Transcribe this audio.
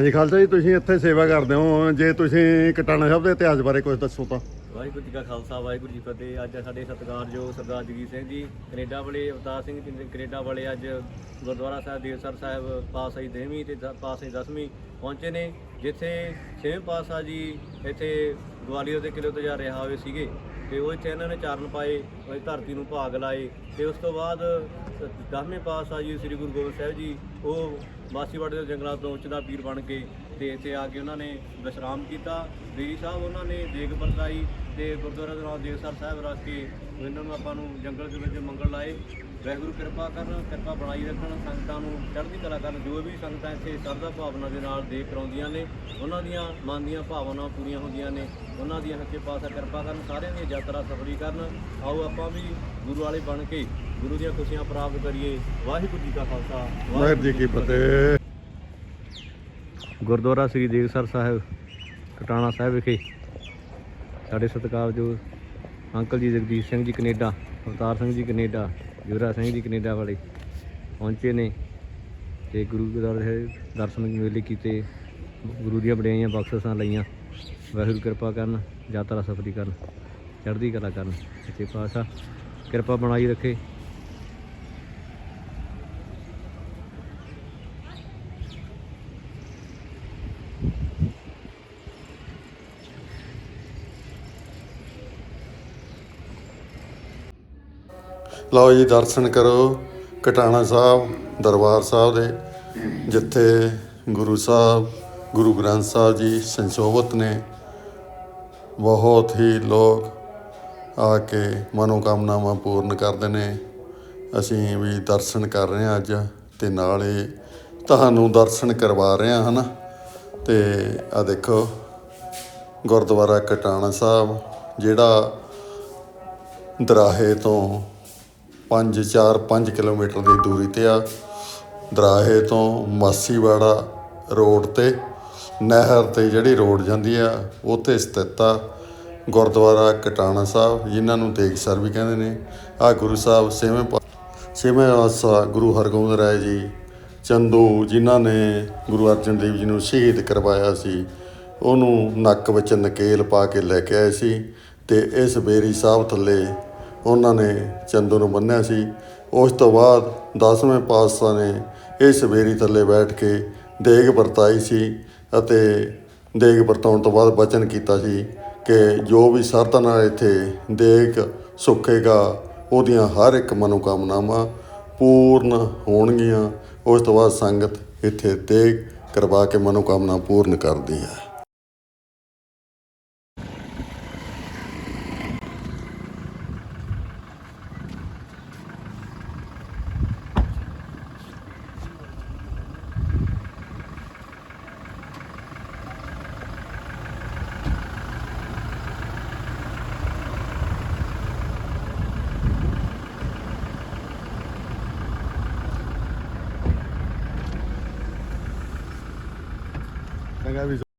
ਹਾਂਜੀ ਖਾਲਸਾ ਜੀ, ਤੁਸੀਂ ਇੱਥੇ ਸੇਵਾ ਕਰਦੇ ਹੋ। ਜੇ ਤੁਸੀਂ ਕਟਾਣਾ ਸਾਹਿਬ ਦੇ ਇਤਿਹਾਸ ਬਾਰੇ ਕੁਝ ਦੱਸੋ ਤਾਂ। ਵਾਹਿਗੁਰੂ ਜੀ ਕਾ ਖਾਲਸਾ, ਵਾਹਿਗੁਰੂ ਜੀ ਫਤਿਹ। ਅੱਜ ਸਾਡੇ ਸਤਿਕਾਰਯੋਗ ਸਰਦਾਰ ਜਗੀਰ ਸਿੰਘ ਜੀ, ਕੈਨੇਡਾ ਵਾਲੇ, ਅਵਤਾਰ ਸਿੰਘ ਜੀ ਕੈਨੇਡਾ ਵਾਲੇ ਅੱਜ ਗੁਰਦੁਆਰਾ ਸਾਹਿਬ, ਦੇਵਸਰ ਸਾਹਿਬ ਪਾਤਸ਼ਾਹੀ ਦੇਵੀਂ ਤੇ ਦ- ਪਾਤਸ਼ਾਹੀ ਦਸਵੀਂ ਪਹੁੰਚੇ ਨੇ, ਜਿੱਥੇ ਛੇਵੇਂ ਪਾਤਸ਼ਾਹ ਜੀ ਇੱਥੇ ਗਵਾਲੀਅਰ ਦੇ ਕਿਲੇ ਤੋਂ ਜਾ ਰਿਹਾ ਹੋਏ ਸੀਗੇ, ਤੇ ਉਹ ਇੱਥੇ ਇਹਨਾਂ ਨੇ ਚਾਰਨ ਪਾਏ, ਉਹ ਧਰਤੀ ਨੂੰ ਭਾਗ ਲਾਏ, ਤੇ ਉਸ ਤੋਂ ਬਾਅਦ ਦਸਵੇਂ ਪਾਤਸ਼ਾਹ ਜੀ ਸ੍ਰੀ ਗੁਰੂ ਗੋਬਿੰਦ ਸਾਹਿਬ ਜੀ, ਉਹ ਮਾਸੀਵਾੜੇ ਦੇ ਜੰਗਲਾਂ ਤੋਂ ਉੱਚਦਾ ਪੀਰ ਬਣ ਕੇ ਤੇ ਇੱਥੇ ਆ ਕੇ ਉਹਨਾਂ ਨੇ ਵਿਸ਼ਰਾਮ ਕੀਤਾ। ਬੀਰੀ ਸਾਹਿਬ ਉਹਨਾਂ ਨੇ ਦੇਗ ਵਰਤਾਈ ਤੇ ਗੁਰਦੁਆਰਾ ਦੇ ਨਾਮ ਦੇਵਸਰ ਸਾਹਿਬ ਰੱਖ ਕੇ ਇਹਨਾਂ ਨੂੰ ਆਪਾਂ ਨੂੰ ਜੰਗਲ ਦੇ ਵਿੱਚ ਮੰਗਲ ਲਾਏ। ਵਾਹਿਗੁਰੂ ਕਿਰਪਾ ਕਰਨ ਕਿਰਪਾ ਬਣਾਈ ਰੱਖਣ ਸੰਗਤਾਂ ਨੂੰ ਚੜ੍ਹਦੀ ਕਲਾ ਕਰਨ ਜੋ ਵੀ ਸੰਗਤਾਂ ਇੱਥੇ ਸਰਦਾ ਭਾਵਨਾ ਦੇ ਨਾਲ ਦੇਖ ਕਰਾਉਂਦੀਆਂ ਨੇ ਉਹਨਾਂ ਦੀਆਂ ਮਨ ਦੀਆਂ ਭਾਵਨਾਵਾਂ ਪੂਰੀਆਂ ਹੁੰਦੀਆਂ ਨੇ ਉਹਨਾਂ ਦੀਆਂ ਸੱਚੇ ਪਾਤਸ਼ਾਹ ਕਿਰਪਾ ਕਰਨ ਸਾਰਿਆਂ ਦੀਆਂ ਯਾਤਰਾ ਸਫਲੀ ਕਰਨ ਆਓ ਆਪਾਂ ਵੀ ਗੁਰੂ ਵਾਲੇ ਬਣ ਕੇ ਗੁਰੂ ਦੀਆਂ ਖੁਸ਼ੀਆਂ ਪ੍ਰਾਪਤ ਕਰੀਏ। ਵਾਹਿਗੁਰੂ ਜੀ ਕਾ ਖਾਲਸਾ ਵਾਹਿਗੁਰੂ ਜੀ ਕੀ ਫਤਿਹ। ਗੁਰਦੁਆਰਾ ਸ੍ਰੀ ਦੇਵਸਰ ਸਾਹਿਬ ਕਟਾਣਾ ਸਾਹਿਬ ਵਿਖੇ ਸਾਡੇ ਸਤਿਕਾਰਯੋਗ ਅੰਕਲ ਜੀ Jagdeep Singh ji Canada, Avtar Singh ji Canada Yuvraj Singh ji Canada ਵਾਲੇ ਪਹੁੰਚੇ ਨੇ ਤੇ ਗੁਰੂ ਗੁਰਦੁਆਰੇ ਦਰਸ਼ਨ ਮੇਲੇ ਕੀਤੇ, ਗੁਰੂ ਦੀਆਂ ਬੜਾਈਆਂ ਬਖਸ਼ਿਸ਼ਾਂ ਲਈਆਂ। ਵਾਹਿਗੁਰੂ ਕਿਰਪਾ ਕਰਨ, ਯਾਤਰਾ ਸਫ਼ਰੀ ਕਰਨ, ਚੜ੍ਹਦੀ ਕਲਾ ਕਰਨ, ਸੱਚੇ ਪਾਤਸ਼ਾਹ। ਕਿਰਪਾ ਬਣਾਈ ਰੱਖੇ। ਲਓ ਜੀ, ਦਰਸ਼ਨ ਕਰੋ ਕਟਾਣਾ ਸਾਹਿਬ, ਦਰਬਾਰ ਸਾਹਿਬ ਦੇ, ਜਿੱਥੇ ਗੁਰੂ ਸਾਹਿਬ, ਗੁਰੂ ਗ੍ਰੰਥ ਸਾਹਿਬ ਜੀ ਸੰਸ਼ੋਭਤ ਨੇ। ਬਹੁਤ ਹੀ ਲੋਕ ਆ ਕੇ ਮਨੋਕਾਮਨਾਵਾਂ ਪੂਰਨ ਕਰਦੇ ਨੇ। ਅਸੀਂ ਵੀ ਦਰਸ਼ਨ ਕਰ ਰਹੇ ਹਾਂ ਅੱਜ ਤੇ ਨਾਲੇ ਤੁਹਾਨੂੰ ਦਰਸ਼ਨ ਕਰਵਾ ਰਹੇ ਹਾਂ, ਹਨਾ? ਤੇ ਆ ਦੇਖੋ, ਗੁਰਦੁਆਰਾ ਕਟਾਣਾ ਸਾਹਿਬ, ਜਿਹੜਾ ਦਰਾਹੇ ਤੋਂ 5 4 5 ਕਿਲੋਮੀਟਰ ਦੀ ਦੂਰੀ ਤੇ ਆ। ਦਰਾਹੇ ਤੋਂ ਮਾਸੀਵਾੜਾ ਰੋਡ ਤੇ, ਨਹਿਰ ਤੇ ਜਿਹੜੀ ਰੋਡ ਜਾਂਦੀ ਆ, ਉੱਥੇ ਸਥਿਤ ਆ ਗੁਰਦੁਆਰਾ ਕਟਾਣਾ ਸਾਹਿਬ। ਜਿਨ੍ਹਾਂ ਨੂੰ ਤੇਗ ਸਰ ਵੀ ਕਹਿੰਦੇ ਨੇ। ਆ ਗੁਰੂ ਸਾਹਿਬ ਛੇਵੇਂ ਪਾ- ਛੇਵੇਂ ਪਾਤਸ਼ਾਹ ਗੁਰੂ ਹਰਗੋਬਿੰਦ ਰਾਏ ਜੀ, ਚੰਦੂ ਜਿਨ੍ਹਾਂ ਨੇ ਗੁਰੂ ਅਰਜਨ ਦੇਵ ਜੀ ਨੂੰ ਸ਼ਹੀਦ ਕਰਵਾਇਆ ਸੀ, ਉਹਨੂੰ ਨੱਕ ਵਿੱਚ ਨਕੇਲ ਪਾ ਕੇ ਲੈ ਕੇ ਆਏ ਸੀ ਤੇ ਇਸ ਬੇਰੀ ਸਾਹਿਬ ਥੱਲੇ ਉਹਨਾਂ ਨੇ ਚੰਦੂ ਨੂੰ ਬੰਨਿਆ ਸੀ। ਉਸ ਤੋਂ ਬਾਅਦ 10ਵੇਂ ਪਾਤਸ਼ਾਹ ਨੇ ਇਹ ਸਵੇਰੀ ਥੱਲੇ ਬੈਠ ਕੇ ਦੇਗ ਵਰਤਾਈ ਸੀ ਅਤੇ ਦੇਗ ਵਰਤਾਉਣ ਤੋਂ ਬਾਅਦ ਬਚਨ ਕੀਤਾ ਸੀ ਕਿ ਜੋ ਵੀ ਸਰਤਾਂ ਨਾਲ ਇੱਥੇ ਦੇਗ ਸੁੱਕੇਗਾ, ਉਹਦੀਆਂ ਹਰ ਇੱਕ ਮਨੋਕਾਮਨਾਵਾਂ ਪੂਰਨ ਹੋਣਗੀਆਂ। ਉਸ ਤੋਂ ਬਾਅਦ ਸੰਗਤ ਇੱਥੇ ਦੇਗ ਕਰਵਾ ਕੇ ਮਨੋਕਾਮਨਾ ਪੂਰਨ ਕਰਦੀ ਹੈ। Acá aviso.